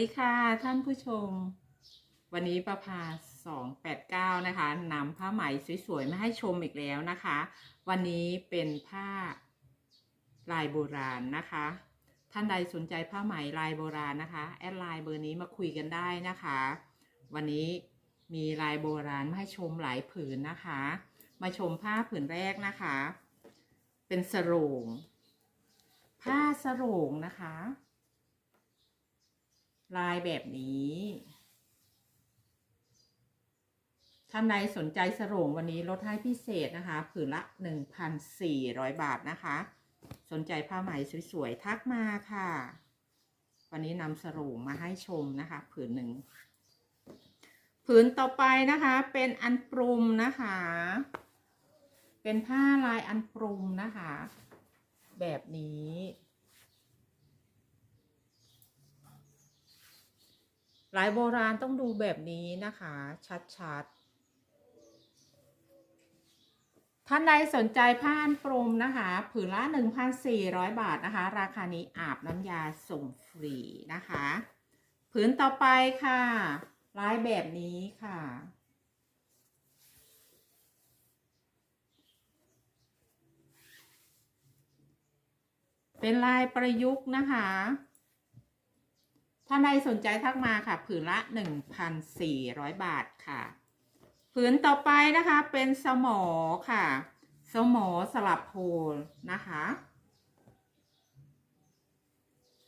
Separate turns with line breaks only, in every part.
ดีค่ะท่านผู้ชม วันนี้ประภา289นะคะนำผ้าไหมสวยๆมาให้ชมอีกแล้วนะคะ วันนี้เป็นผ้าลายโบราณนะคะ ท่านใดสนใจผ้าไหมลายโบราณนะคะ แอดไลน์เบอร์นี้มาคุยกันได้นะคะ วันนี้มีลายโบราณมาให้ชมหลายผืนนะคะ มาชมผ้าผืนแรกนะคะ เป็นสโรงผ้าสโรงนะคะ ลายแบบนี้ ท่านใดสนใจสรงวันนี้ลดให้พิเศษนะคะ ผืนละ 1,400 บาทนะคะ สนใจผ้าไหมสวยๆ ทักมาค่ะ วันนี้นำสรงมาให้ชมนะคะ ผืนหนึ่ง ผืนต่อไปนะคะเป็นอันปรุมนะคะ เป็นผ้าลายอันปรุมนะคะ แบบนี้ ลายโบราณต้องดูแบบนี้นะคะ ชัดๆ ท่านใดสนใจผ้าอันปรมนะคะ ผืนละ 1,400 บาทนะคะ ราคานี้อาบน้ำยาส่งฟรีนะคะ ผืนต่อไปค่ะลายแบบนี้ค่ะ เป็นลายประยุกต์นะคะ ท่านใดสนใจทักมาค่ะ ผืนละ 1,400 บาทค่ะ ผืนต่อไปนะคะเป็นสมอค่ะ สมอสลับโพลนะคะ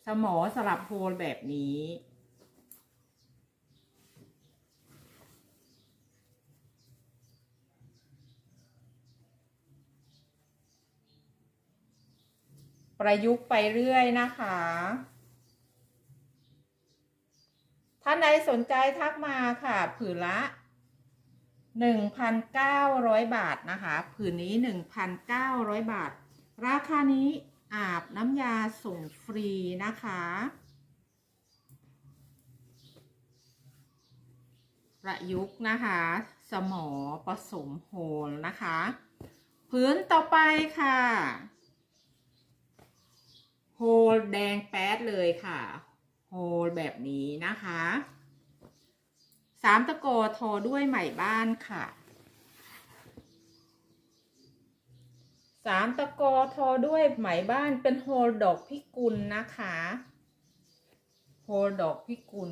สมอสลับโพลแบบนี้ประยุกต์ไปเรื่อยนะคะ ท่านใดสนใจทักมาค่ะ ผืนละ 1,900 บาทนะคะ ผืนนี้ 1,900 บาท ราคานี้อาบน้ำยาส่งฟรีนะคะ ประยุกต์นะคะ สมอผสมโฮลนะคะ พื้นต่อไปค่ะโฮลแดงแป๊ดเลยค่ะ โฮลแบบนี้นะคะสามตะโกทอด้วยไหมบ้านค่ะสามตะโกทอด้วยไหมบ้านเป็นโฮลดอกพิกุลนะคะโฮลดอกพิกุล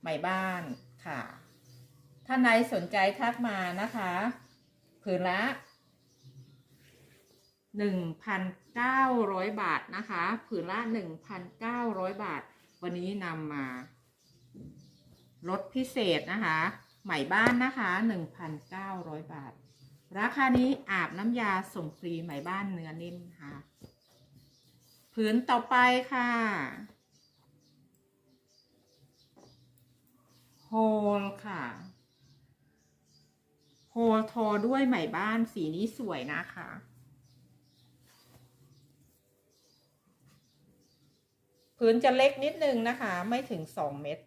ไหมบ้านค่ะท่านใดสนใจทักมานะคะ ผืนละ 1,900 บาทนะคะ ผืนละ 1,900 บาท วันนี้นำมาลดพิเศษนะคะ ใหม่บ้านนะคะ 1,900 บาท ราคานี้อาบน้ำยาส่งฟรีใหม่บ้านเนื้อนิ่มค่ะ ผืนต่อไปค่ะโฮลค่ะโฮลทอด้วยไหมบ้านสีนี้สวยนะคะ พื้นจะเล็กนิดนึงนะคะ ไม่ถึงสองเม็ด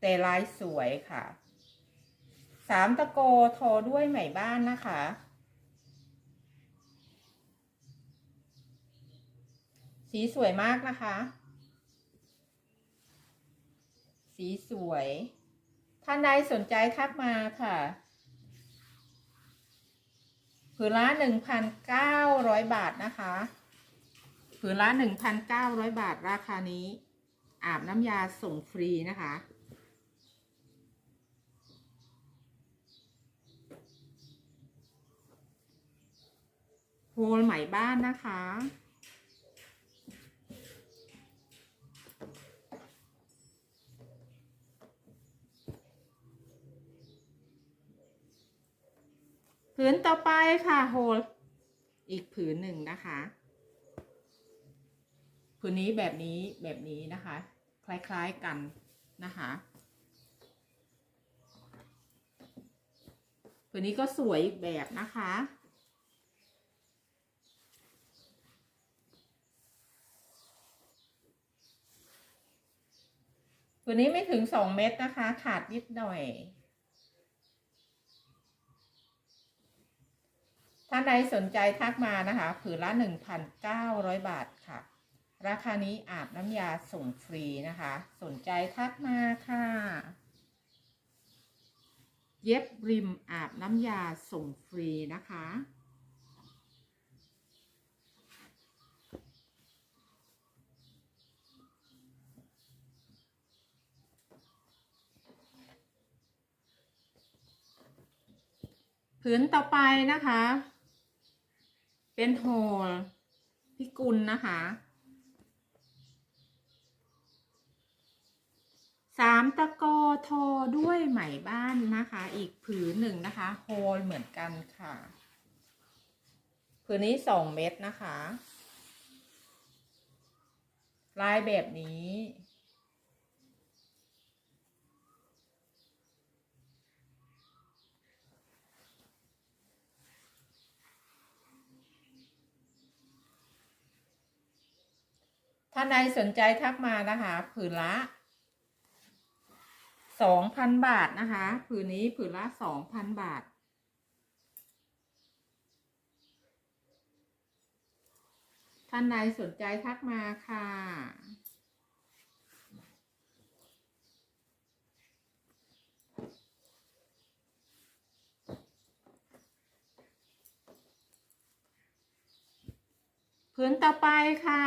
แต่ลายสวยค่ะสามตะโกทอด้วยไหมบ้านนะคะ สีสวยมากนะคะ สีสวย ท่านใดสนใจทักมาค่ะผืนละหนึ่งพันเก้าร้อยบาทนะคะ ผืนละ1,900บาทราคานี้ อาบน้ำยาส่งฟรีนะคะ โฮลไหมบ้านนะคะ ผืนต่อไปค่ะโฮลอีกผืนหนึ่งนะคะ ผืนนี้แบบนี้แบบนี้นะคะ คล้ายๆกันนะคะผืนนี้ก็สวยอีกแบบนะคะผืนนี้ไม่ถึงสองเม็ดนะคะ ขาดนิดหน่อย ท่านใดสนใจทักมานะคะ ผืนละ1,900บาทค่ะ ราคานี้อาบน้ำยาส่งฟรีนะคะ สนใจทักมาค่ะ เย็บริมอาบน้ำยาส่งฟรีนะคะผืนต่อไปนะคะ เป็นโฮลพิกุลนะคะามตะกอทอด้วยไหมบ้านนะคะ อีกผืนหนึ่งนะคะโฮลเหมือนกันค่ะ ผืนนี้สองเม็ดนะคะ ลายแบบนี้ท่านใดสนใจทักมานะคะ ผืนละ สองพันบาทนะคะ ผืนนี้ผืนละสองพันบาท ท่านใดสนใจทักมาค่ะพื้นต่อไปค่ะ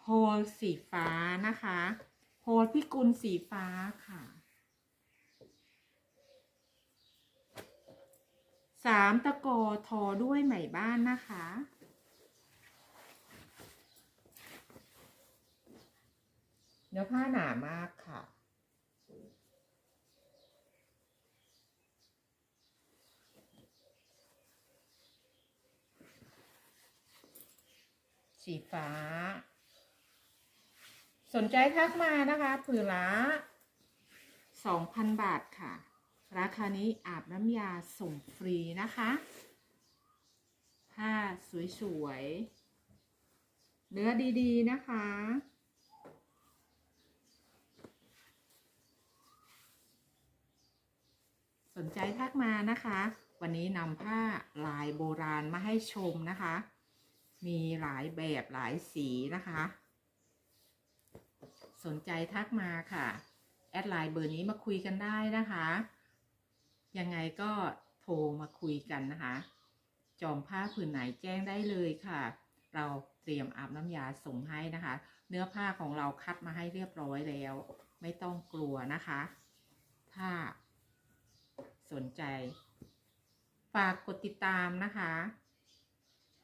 โฮลสีฟ้านะคะ โฮลพิกุลสีฟ้าค่ะสามตะกอทอด้วยไหมบ้านนะคะ เนื้อผ้าหนามากค่ะสีฟ้า สนใจทักมานะคะผืนละ2,000บาทค่ะ ราคานี้อาบน้ำยาส่งฟรีนะคะผ้าสวยๆ เนื้อดีๆนะคะ สนใจทักมานะคะ วันนี้นำผ้าลายโบราณมาให้ชมนะคะ มีหลายแบบหลายสีนะคะ นใจทักมาค่ะ แอดไลน์เบอร์นี้มาคุยกันได้นะคะ ยังไงก็โทรมาคุยกันนะคะ จองผ้าผืนไหนแจ้งได้เลยค่ะ เราเตรียมอาบน้ำยาส่งให้นะคะ เนื้อผ้าของเราคัดมาให้เรียบร้อยแล้ว ไม่ต้องกลัวนะคะ ถ้าสนใจ ฝากกดติดตามนะคะ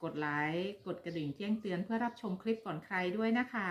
กดไลค์ กดกระดิ่งแจ้งเตือนเพื่อรับชมคลิปก่อนใครด้วยนะคะ